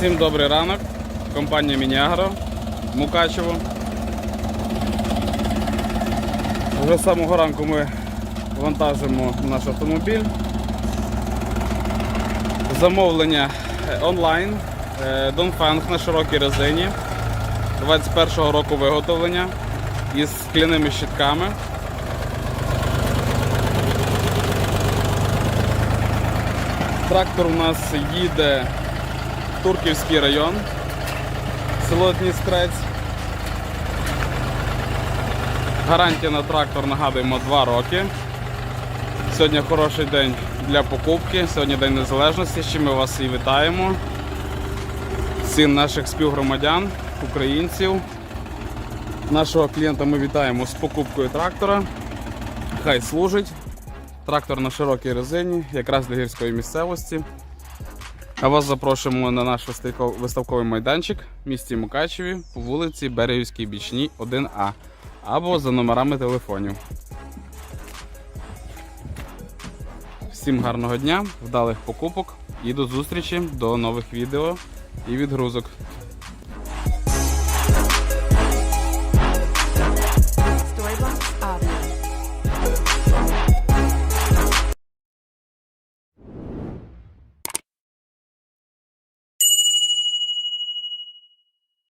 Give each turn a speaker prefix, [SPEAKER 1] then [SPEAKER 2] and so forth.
[SPEAKER 1] Всім добрий ранок. Компанія Мініагро Мукачево. Вже з самого ранку ми вантажимо наш автомобіль. Замовлення е, онлайн. Е, Донфанг на широкій резині 21-го року виготовлення із скляними щитками. Трактор у нас їде Турківський район, село Дністрець. Гарантія на трактор нагадуємо 2 роки. Сьогодні хороший день для покупки, сьогодні День Незалежності, з чим ми вас і вітаємо. Всіх наших співгромадян, українців. Нашого клієнта ми вітаємо з покупкою трактора. Хай служить. Трактор на широкій резині, якраз для гірської місцевості. А вас запрошуємо на наш виставко- виставковий майданчик в місті Мукачеві по вулиці Берегівській Бічній 1А або за номерами телефонів. Всім гарного дня, вдалих покупок і до зустрічі до нових відео і відгрузок.